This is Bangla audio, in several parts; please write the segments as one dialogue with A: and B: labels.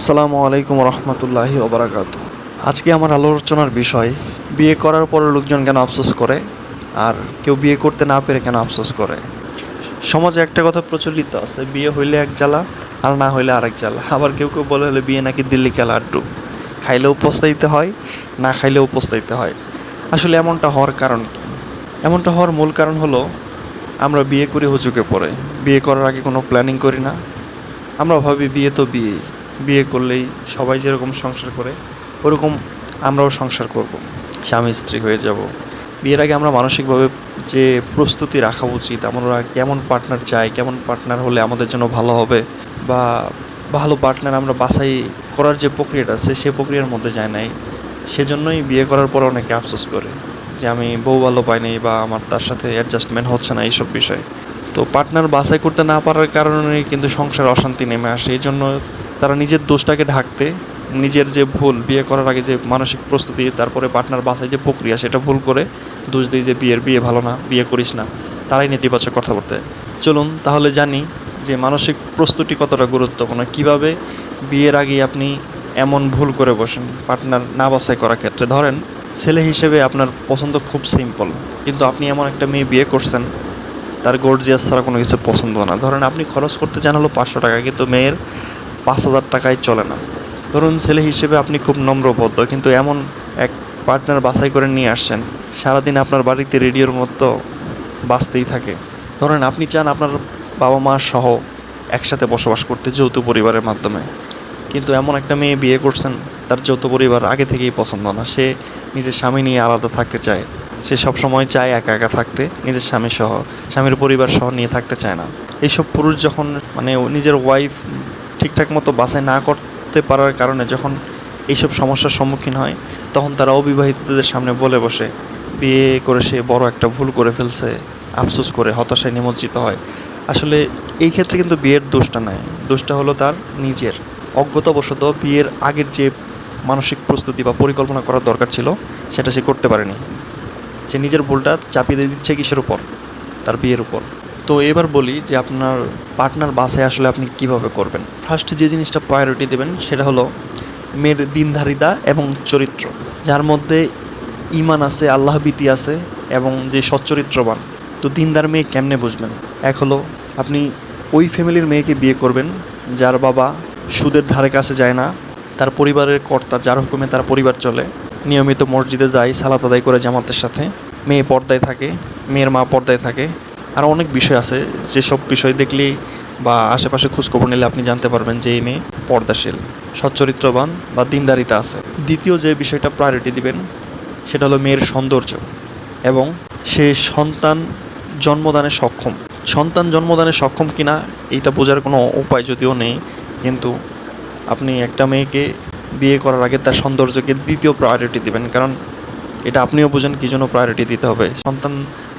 A: আসসালামু আলাইকুম রহমতুল্লাহি ওবরাকাত। আজকে আমার আলোচনার বিষয়, বিয়ে করার পর লোকজন কেন আফসোস করে, আর কেউ বিয়ে করতে না পেরে কেন আফসোস করে? সমাজে একটা কথা প্রচলিত আছে, বিয়ে হইলে এক জ্বালা, আর না হইলে আরেক জ্বালা। আবার কেউ কেউ বলে হলে বিয়ে নাকি দিল্লি খেলা আড্ডু। খাইলেও পস্তাইতে হয়, না খাইলেও পস্তাইতে হয়। আসলে এমনটা হওয়ার কারণ কি? এমনটা হওয়ার মূল কারণ হলো, আমরা বিয়ে করি হুচুকে পড়ে বিয়ে করার আগে কোনো প্ল্যানিং করি না। আমরা ভাবি বিয়ে তো বিয়ে বিয়ে করলেই সবাই যেরকম সংসার করে, ওরকম আমরাও সংসার করব। স্বামী, স্ত্রী হয়ে যাব। বিয়ের আগে আমরা মানসিকভাবে যে প্রস্তুতি রাখা উচিত আমরা কেমন পার্টনার চাই কেমন পার্টনার হলে আমাদের জন্য ভালো হবে, বা ভালো পার্টনার আমরা বাছাই করার যে প্রক্রিয়াটা আছে, সে প্রক্রিয়ার মধ্যে যায় নাই। সেজন্যই বিয়ে করার পর অনেকে আফসোস করে যে আমি বউ ভালো পাইনি বা আমার তার সাথে অ্যাডজাস্টমেন্ট হচ্ছে না এইসব বিষয়। তো পার্টনার বাছাই করতে না পারার কারণে কিন্তু সংসার অশান্তি নেমে আসে। এই জন্য তারা নিজের দোষটাকে ঢাকতে, নিজের যে ভুল, বিয়ে করার আগে যে মানসিক প্রস্তুতি, তারপরে পার্টনার বাছাই যে প্রক্রিয়া, সেটা ভুল করে দোষ দিই যে বিয়ের, বিয়ে ভালো না, বিয়ে করিস না, তারাই নেতিবাচক কথা বলতে চলুন তাহলে জানি যে মানসিক প্রস্তুতি কতটা গুরুত্বপূর্ণ, কীভাবে বিয়ের আগে আপনি এমন ভুল করে বসেন পার্টনার না বাছাই করার ক্ষেত্রে। ধরেন, ছেলে হিসেবে আপনার পছন্দ খুব সিম্পল কিন্তু আপনি এমন একটা মেয়ে বিয়ে করছেন, তার গর্জিয়াস ছাড়া কোনো কিছু পছন্দ না। ধরেন, আপনি খরচ করতে চান হলো পাঁচশো টাকা, কিন্তু মেয়ের পাঁচ হাজার টাকায় চলে না। ধরুন ছেলে হিসেবে আপনি খুব নম্রবদ্ধ, কিন্তু এমন এক পার্টনার বাছাই করে নিয়ে আসছেন, সারাদিন আপনার বাড়িতে রেডিওর মতো বাঁচতেই থাকে। ধরেন আপনি চান আপনার বাবা মা সহ একসাথে বসবাস করতে যৌথ পরিবারের মাধ্যমে। কিন্তু এমন একটা মেয়ে বিয়ে করছেন, তার যৌথ পরিবার আগে থেকেই পছন্দ না। সে নিজের স্বামী নিয়ে আলাদা থাকতে চায়। সে সব সময় চায় একা একা থাকতে, নিজের স্বামী সহ, স্বামীর পরিবার সহ নিয়ে থাকতে চায় না। এইসব পুরুষ যখন মানে নিজের ওয়াইফ ঠিকঠাক মতো বাছাই না করতে পারার কারণে যখন এইসব সমস্যার সম্মুখীন হয়, তখন তারা অবিবাহিতদের সামনে বলে বসে, বিয়ে করে সে বড় একটা ভুল করে ফেলছে, আফসোস করে হতাশায় নিমজ্জিত হয়। আসলে এই ক্ষেত্রে কিন্তু বিয়ের দোষটা নাই। দোষটা হলো তার নিজের। অজ্ঞতাবশত বিয়ের আগের যে মানসিক প্রস্তুতি বা পরিকল্পনা করার দরকার ছিল, সেটা সে করতে পারেনি। সে নিজের ভুলটা চাপিয়ে দিয়ে দিচ্ছে কিসের উপর? তার বিয়ের উপর। তো এবার বলি যে আপনার পার্টনার বাসায় আসলে আপনি কীভাবে করবেন? ফার্স্ট যে জিনিসটা প্রায়োরিটি দেবেন সেটা হলো মেয়ের দিনধারিতা এবং চরিত্র, যার মধ্যে ইমান আছে, আল্লাহ ভীতি আছে এবং যে সচ্চরিত্রবান। তো দিনদার মেয়ে কেমনে বুঝবেন? এক হলো আপনি ওই ফ্যামিলির মেয়েকে বিয়ে করবেন, যার বাবা সুদের ধারে কাছে যায় না, তার পরিবারের কর্তা যার হুকুমে তার পরিবার চলে, নিয়মিত মসজিদে যায়, সালাত আদায় করে জামাতের সাথে, মেয়ে পর্দায় থাকে, মেয়ের মা পর্দায় থাকে আর অনেক বিষয় আছে। যেসব বিষয় দেখলেই বা আশেপাশে খোঁজখবর নিলে আপনি জানতে পারবেন যে এই মেয়ে পর্দাশীল, সচ্চরিত্রবান বা দিনদারিতা আছে। দ্বিতীয় যে বিষয়টা প্রায়োরিটি দিবেন, সেটা হলো মেয়ের সৌন্দর্য এবং সে সন্তান জন্মদানে সক্ষম। সন্তান জন্মদানে সক্ষম কিনা এইটা বোঝার কোনো উপায় যদিও নেই, কিন্তু আপনি একটা মেয়েকে বিয়ে করার আগে তার সৌন্দর্যকে দ্বিতীয় প্রায়োরিটি দিবেন। কারণ এটা আপনিও বোঝেন কী জন্য প্রায়োরিটি দিতে হবে। সন্তান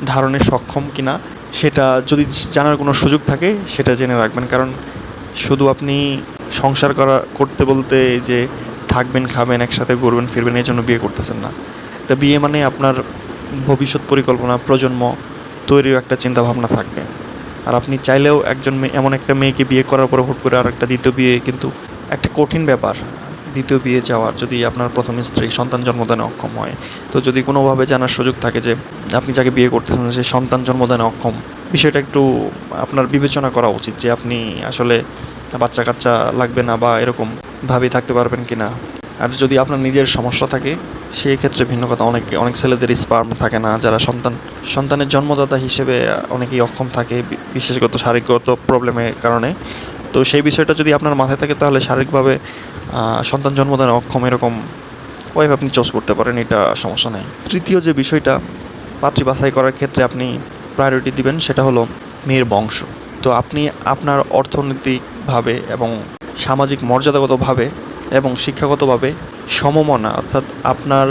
A: ধারণে সক্ষম কিনা, সেটা যদি জানার কোনো সুযোগ থাকে, সেটা জেনে রাখবেন। কারণ শুধু আপনি সংসার করা, করতে বলতে যে থাকবেন, খাবেন, একসাথে ঘুরবেন, ফিরবেন, এই জন্য বিয়ে করতেছেন না। এটা বিয়ে মানে আপনার ভবিষ্যৎ পরিকল্পনা, প্রজন্ম তৈরির একটা চিন্তা ভাবনা থাকবে। আর আপনি চাইলেও একজন মেয়ে এমন একটা মেয়েকে বিয়ে করার পর হুট করে আর একটা দ্বিতীয় বিয়ে কিন্তু একটা কঠিন ব্যাপার। দ্বিতীয় বিয়ে যাওয়ার যদি আপনার প্রথম স্ত্রী সন্তান জন্মদানে অক্ষম হয়, তো যদি কোনোভাবে জানার সুযোগ থাকে যে আপনি যাকে বিয়ে করতেছেন সে সন্তান জন্মদানে অক্ষম, বিষয়টা একটু আপনার বিবেচনা করা উচিত যে আপনি আসলে বাচ্চা কাচ্চা লাগবে না বা এরকম ভাবেই থাকতে পারবেন কি না আর যদি আপনার নিজের সমস্যা থাকে সেই ক্ষেত্রে ভিন্ন কথা, অনেক অনেক ছেলেদের স্পার্ম থাকে না, যারা সন্তান, সন্তানের জন্মদাতা হিসেবে অনেকেই অক্ষম থাকে বিশেষগত শারীরিকগত প্রবলেমের কারণে। তো সেই বিষয়টা যদি আপনার মাথায় থাকে, তাহলে শারীরিকভাবে সন্তান জন্মদানে অক্ষম এরকম ওয়াইফ আপনি চয়েস করতে পারেন, এটা সমস্যা নেই। তৃতীয় যে বিষয়টা, পাত্রী বাছাই করার ক্ষেত্রে আপনি প্রায়োরিটি দিবেন, সেটা হলো মেয়ের বংশ। তো আপনি আপনার অর্থনৈতিকভাবে এবং সামাজিক মর্যাদাগতভাবে এবং শিক্ষাগতভাবে সমমনা, অর্থাৎ আপনার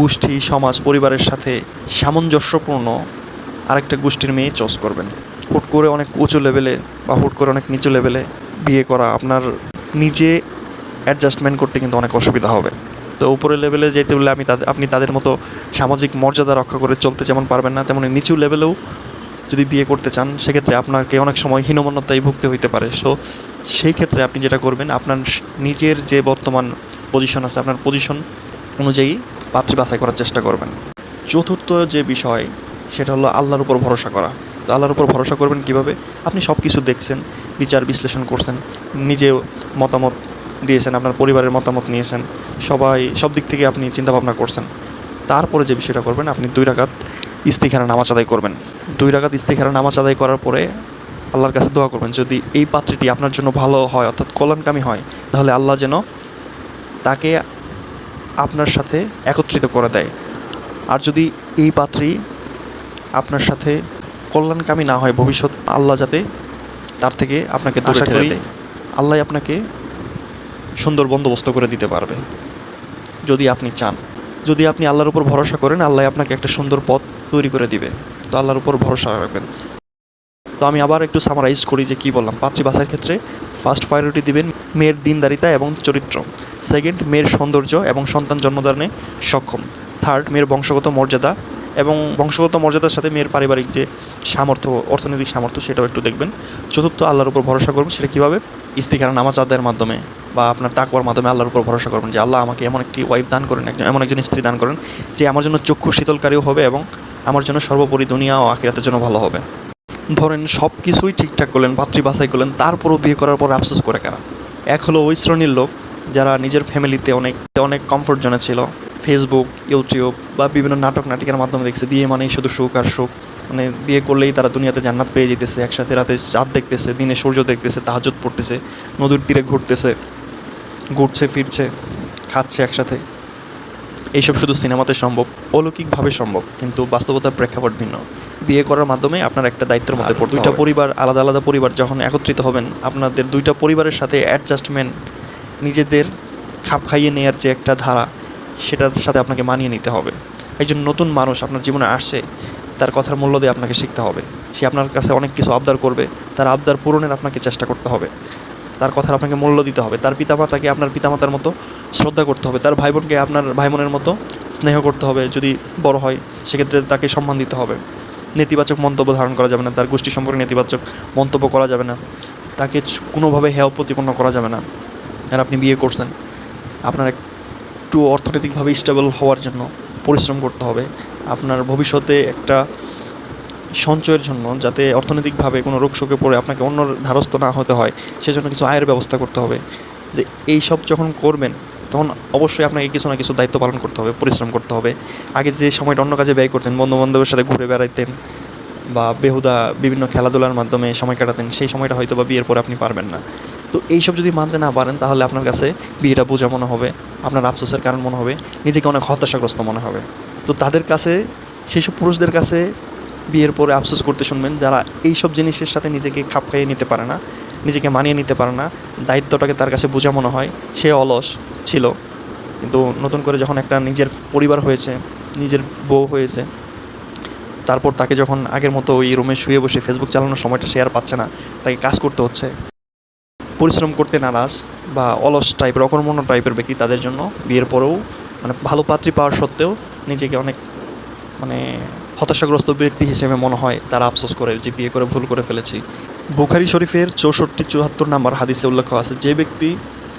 A: গোষ্ঠী, সমাজ, পরিবারের সাথে সামঞ্জস্যপূর্ণ আরেকটা গোষ্ঠীর মেয়ে চয়েস করবেন। হুট করে অনেক উঁচু লেভেলে বা হুট করে অনেক নিচু লেভেলে বিয়ে করা আপনার নিজে অ্যাডজাস্টমেন্ট করতে কিন্তু অনেক অসুবিধা হবে। তো উপরের লেভেলে যেতে বলে আমি তাদের আপনি তাদের মতো সামাজিক মর্যাদা রক্ষা করে চলতে যেমন পারবেন না, তেমনি নিচু লেভেলেও যদি বিয়ে করতে চান, সেক্ষেত্রে আপনাকে অনেক সময় হীনমন্যতায় ভুগতে হইতে পারে। সো সেই ক্ষেত্রে আপনি যেটা করবেন, আপনার নিজের যে বর্তমান পজিশন আছে, আপনার পজিশন অনুযায়ী পাত্রী বাছাই করার চেষ্টা করবেন। চতুর্থ যে বিষয়, সেটা হলো আল্লাহর উপর ভরসা করা। আল্লাহর উপর ভরসা করবেন কীভাবে? আপনি সব কিছু দেখছেন, বিচার বিশ্লেষণ করছেন নিজে মতামত দিয়েছেন, আপনার পরিবারের মতামত নিয়েছেন, সবাই, সব দিক থেকে আপনি চিন্তা ভাবনা করছেন। তারপরে যে বিষয়টা করবেন, আপনি দুই রাকাত ইস্তিখারা নামাজ আদায় করবেন। দুই রাকাত ইস্তিখারা নামাজ আদায় করার পরে আল্লাহর কাছে দোয়া করবেন, যদি এই পাত্রীটি আপনার জন্য ভালো হয়, অর্থাৎ কল্যাণকামী হয়, তাহলে আল্লাহ যেন তাকে আপনার সাথে একত্রিত করে দেয়। আর যদি এই পাত্রী আপনার সাথে কল্যাণকামী না হয় ভবিষ্যৎ আল্লাহ যাতে তার থেকে আপনাকে দোষা
B: আশা করি
A: দেয়। আল্লাহ আপনাকে সুন্দর বন্দোবস্ত করে দিতে পারবে। যদি আপনি চান। যদি আপনি আল্লাহর উপর ভরসা করেন আল্লাহ আপনাকে একটা সুন্দর পথ তৈরি করে দিবে। তো আল্লাহর উপর ভরসা রাখবেন। তো আমি আবার একটু সামারাইজ করি যে কী বললাম। পাত্রী বাছার ক্ষেত্রে ফার্স্ট প্রায়োরিটি দিবেন মেয়ের দিনদারিতা এবং চরিত্র। সেকেন্ড মেয়ের সৌন্দর্য এবং সন্তান জন্মদানে সক্ষম। থার্ড মেয়ের বংশগত মর্যাদা এবং বংশগত মর্যাদার সাথে মেয়ের পারিবারিক যে সামর্থ্য, অর্থনৈতিক সামর্থ্য সেটাও একটু দেখবেন। চতুর্থ, আল্লাহর উপর ভরসা করবেন। সেটা কীভাবে? ইস্তিখারা নামাজ আদায়ের মাধ্যমে বা আপনার তাকওয়ার মাধ্যমে আল্লাহর উপর ভরসা করবেন যে আল্লাহ আমাকে এমন একটি ওয়াইফ দান করেন, একজন, এমন একজন স্ত্রী দান করেন যে আমার জন্য চক্ষু শীতলকারীও হবে এবং আমার জন্য সর্বোপরি দুনিয়া ও আখিরাতের জন্য ভালো হবে। ধরেন সব কিছুই ঠিকঠাক করলেন পাত্রী বাছাই করলেন, তারপরও বিয়ে করার পর আফসোস করে কারা? এক হলো ওই শ্রেণির লোক যারা নিজের ফ্যামিলিতে অনেক অনেক কমফোর্ট জোনে ছিল। ফেসবুক ইউটিউব বা বিভিন্ন নাটক, নাটিকার মাধ্যমে দেখছে, বিয়ে মানেই শুধু সুখ আর সুখ। মানে বিয়ে করলেই তারা দুনিয়াতে জান্নাত পেয়ে যেতেছে, একসাথে রাতে চাঁদ দেখতেছে, দিনে সূর্য দেখতেছে তাহাজুদ পড়তেছে, নদীর তীরে ঘুরতেছে, ঘুরছে, ফিরছে, খাচ্ছে একসাথে। এইসব শুধু সিনেমাতে সম্ভব অলৌকিকভাবে সম্ভব কিন্তু বাস্তবতার প্রেক্ষাপট ভিন্ন। বিয়ে করার মাধ্যমে আপনার একটা দায়িত্বের মধ্যে পড়তে দুইটা পরিবার আলাদা আলাদা পরিবার যখন একত্রিত হবেন আপনাদের দুইটা পরিবারের সাথে অ্যাডজাস্টমেন্ট নিজেদের খাপ খাইয়ে নেওয়ার যে একটা ধারা সেটার সাথে আপনাকে মানিয়ে নিতে হবে। একজন নতুন মানুষ আপনার জীবনে আসছে তার কথার মূল্য দিয়ে আপনাকে শিখতে হবে। সে আপনার কাছে অনেক কিছু আবদার করবে তার আবদার পূরণের আপনাকে চেষ্টা করতে হবে। তার কথার আপনাকে মূল্য দিতে হবে। তার পিতামাতাকে আপনার পিতামাতার মতো শ্রদ্ধা করতে হবে। তার ভাই বোনকে আপনার ভাই বোনের মতো স্নেহ করতে হবে। যদি বড় হয়, সেক্ষেত্রে তাকে সম্মান দিতে হবে। নেতিবাচক মন্তব্য ধারণ করা যাবে না। তার গোষ্ঠী সম্পর্কে নেতিবাচক মন্তব্য করা যাবে না। তাকে কোনোভাবে হেয় প্রতিপন্ন করা যাবে না। আর আপনি বিয়ে করছেন। আপনার একটু অর্থনৈতিকভাবে স্টেবল হওয়ার জন্য পরিশ্রম করতে হবে। আপনার ভবিষ্যতে একটা সঞ্চয়ের জন্য যাতে অর্থনৈতিকভাবে কোনো রোগ শোকে পড়ে আপনাকে অন্য ধারস্থ না হতে হয়, সেজন্য কিছু আয়ের ব্যবস্থা করতে হবে। যে এই সব যখন করবেন, তখন অবশ্যই আপনাকে কিছু না কিছু দায়িত্ব পালন করতে হবে, পরিশ্রম করতে হবে। আগে যে সময়টা অন্য কাজে ব্যয় করতেন বন্ধু বান্ধবের সাথে ঘুরে বেড়াইতেন বা বেহুদা বিভিন্ন খেলাধুলার মাধ্যমে সময় কাটাতেন, সেই সময়টা হয়তো বা বিয়ের পরে আপনি পারবেন না। তো এইসব যদি মানতে না পারেন, তাহলে আপনার কাছে বিয়েটা বোঝা মনে হবে, আপনার আফসোসের কারণ মনে হবে, নিজেকে অনেক হতাশাগ্রস্ত মনে হবে। তো তাদের কাছে সেই সব পুরুষদের কাছে বিয়ের পরে আফসোস করতে শুনবেন, যারা এই সব জিনিসের সাথে নিজেকে খাপ খাইয়ে নিতে পারে না, নিজেকে মানিয়ে নিতে পারে না, দায়িত্বটাকে তার কাছে বোঝা মনে হয়, সে অলস ছিল। কিন্তু নতুন করে যখন একটা নিজের পরিবার হয়েছে, নিজের বউ হয়েছে, তারপর তাকে যখন আগের মতো ওই রুমে শুয়ে বসে ফেসবুক চালানোর সময়টা সে আর পাচ্ছে না, তাকে কাজ করতে হচ্ছে। পরিশ্রম করতে নারাজ বা অলস টাইপের অকর্মণ্য টাইপের ব্যক্তি তাদের জন্য বিয়ের পরেও মানে ভালো পাত্রী পাওয়ার সত্ত্বেও নিজেকে অনেক মানে হতাশাগ্রস্ত ব্যক্তি হিসেবে মনে হয় তারা আফসোস করে যে বিয়ে করে ভুল করে ফেলেছি। বুখারি শরীফের চৌষট্টি চুয়াত্তর নাম্বার হাদিসে উল্লেখ আছে, যে ব্যক্তি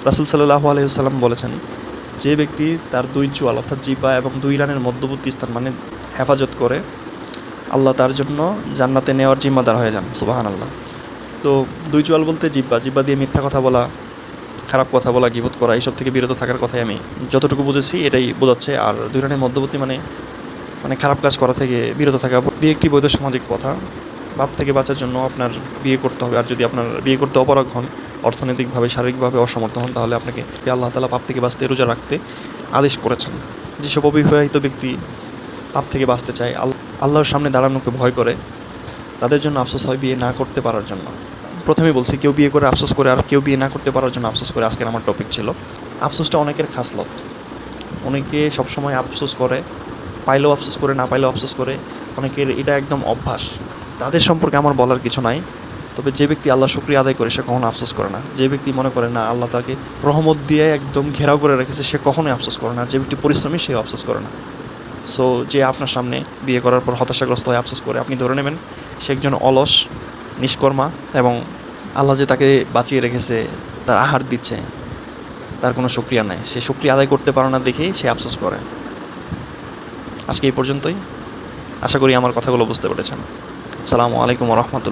A: রাসুল সাল্লাহ আলহিহাল্লাম বলেছেন, যে ব্যক্তি তার দুই চুয়াল অর্থাৎ জিবা এবং দুই রানের মধ্যবর্তী স্থান মানে হেফাজত করে, আল্লাহ তার জন্য জান্নাতে নেওয়ার জিম্মাদার হয়ে যান। সুবাহান আল্লাহ তো দুই চুয়াল বলতে জিব্বা জিব্বা দিয়ে মিথ্যা কথা বলা, খারাপ কথা বলা গিবোধ করা, এইসব থেকে বিরত থাকার কথাই আমি যতটুকু বুঝেছি এটাই বোঝাচ্ছে। আর দুই রানের মধ্যবর্তী মানে মানে খারাপ কাজ করা থেকে বিরত থাকা বিয়ে একটি বৈধ সামাজিক কথা পাপ থেকে বাঁচার জন্য আপনার বিয়ে করতে হবে। আর যদি আপনার বিয়ে করতে অপারগ হন, অর্থনৈতিকভাবে, শারীরিকভাবে অসমর্থ হন, তাহলে আপনাকে আল্লাহ তালা পাপ থেকে বাঁচতে, রোজা রাখতে আদেশ করেছেন। যেসব অবিবাহিত ব্যক্তি পাপ থেকে বাঁচতে চায় আল- আল্লাহর সামনে দাঁড়ানোকে ভয় করে, তাদের জন্য আফসোস হয় বিয়ে না করতে পারার জন্য। প্রথমে বলছি, কেউ বিয়ে করে আফসোস করে, আর কেউ বিয়ে না করতে পারার জন্য আফসোস করে, আজকের আমার টপিক ছিল। আফসোসটা অনেকের খাসলত। অনেকে সবসময় আফসোস করে পাইলেও আফসোস করে, না পাইলেও আফসোস করে, অনেকের এটা একদম অভ্যাস। তাদের সম্পর্কে আমার বলার কিছু নাই। তবে যে ব্যক্তি আল্লাহ শুক্রিয়া আদায় করে, সে কখনো আফসোস করে না। যে ব্যক্তি মনে করে, না, আল্লাহ তাকে রহমত দিয়ে একদম ঘেরাও করে রেখেছে, সে কখনোই আফসোস করে না। যে ব্যক্তি পরিশ্রমী সে আফসোস করে না। সো যে আপনার সামনে বিয়ে করার পর হতাশাগ্রস্ত হয়ে আফসোস করে, আপনি ধরে নেবেন, সে একজন অলস, নিষ্কর্মা এবং আল্লাহ যে তাকে বাঁচিয়ে রেখেছে, তার আহার দিচ্ছে, তার কোনো শুক্রিয়া নাই। সে শুক্রিয়া আদায় করতে পারে না দেখেই সে আফসোস করে। আজকে এই পর্যন্তই। আশা করি আমার কথাগুলো বুঝতে পেরেছেন। সালামু আলাইকুম রহমতুল্লা